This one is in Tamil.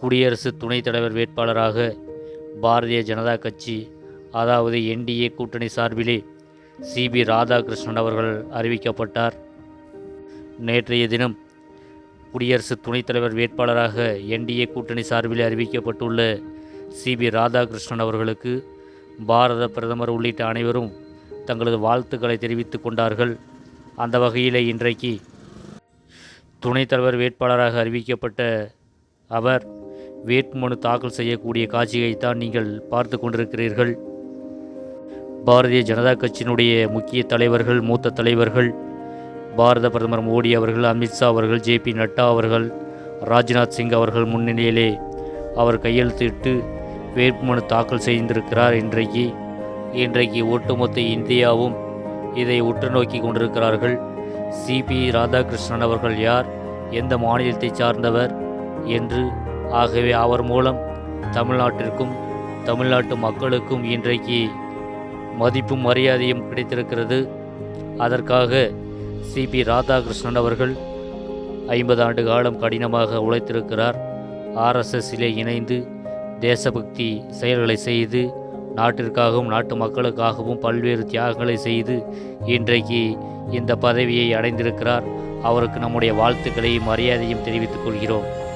குடியரசு துணைத் தலைவர் வேட்பாளராக பாரதிய ஜனதா கட்சி அதாவது என்டிஏ கூட்டணி சார்பிலே சிபி ராதாகிருஷ்ணன் அவர்கள் அறிவிக்கப்பட்டார். நேற்றைய தினம் குடியரசு துணைத் தலைவர் வேட்பாளராக என்டிஏ கூட்டணி சார்பில் அறிவிக்கப்பட்டுள்ள சிபி ராதாகிருஷ்ணன் அவர்களுக்கு பாரத பிரதமர் உள்ளிட்ட அனைவரும் தங்களது வாழ்த்துக்களை தெரிவித்து கொண்டார்கள். அந்த வகையில் இன்றைக்கு துணைத் தலைவர் வேட்பாளராக அறிவிக்கப்பட்ட அவர் வேட்புமனு தாக்கல் செய்யக்கூடிய காட்சியைத்தான் நீங்கள் பார்த்து கொண்டிருக்கிறீர்கள். பாரதிய ஜனதா கட்சியினுடைய முக்கிய தலைவர்கள் மூத்த தலைவர்கள் பாரத பிரதமர் மோடி அவர்கள் அமித்ஷா அவர்கள் ஜே பி நட்டா அவர்கள் ராஜ்நாத் சிங் அவர்கள் முன்னிலையிலே அவர் கையெழுத்திட்டு வேட்புமனு தாக்கல் செய்திருக்கிறார். இன்றைக்கு இன்றைக்கு ஒட்டுமொத்த இந்தியாவும் இதை உற்று நோக்கி கொண்டிருக்கிறார்கள். சிபி ராதாகிருஷ்ணன் அவர்கள் யார்? எந்த மாநிலத்தை சார்ந்தவர்? என்று ஆகவே அவர் மூலம் தமிழ்நாட்டிற்கும் தமிழ்நாட்டு மக்களுக்கும் இன்றைக்கு மதிப்பும் மரியாதையும் கிடைத்திருக்கிறது. அதற்காக சிபி ராதாகிருஷ்ணன் அவர்கள் ஐம்பது ஆண்டு காலம் கடினமாக உழைத்திருக்கிறார். ஆர்எஸ்எஸ்ஸிலே இணைந்து தேசபக்தி செயல்களை செய்து நாட்டிற்காகவும் நாட்டு மக்களுக்காகவும் பல்வேறு தியாகங்களை செய்து இன்றைக்கு இந்த பதவியை அடைந்திருக்கிறார். அவருக்கு நம்முடைய வாழ்த்துக்களையும் மரியாதையும் தெரிவித்துக் கொள்கிறோம்.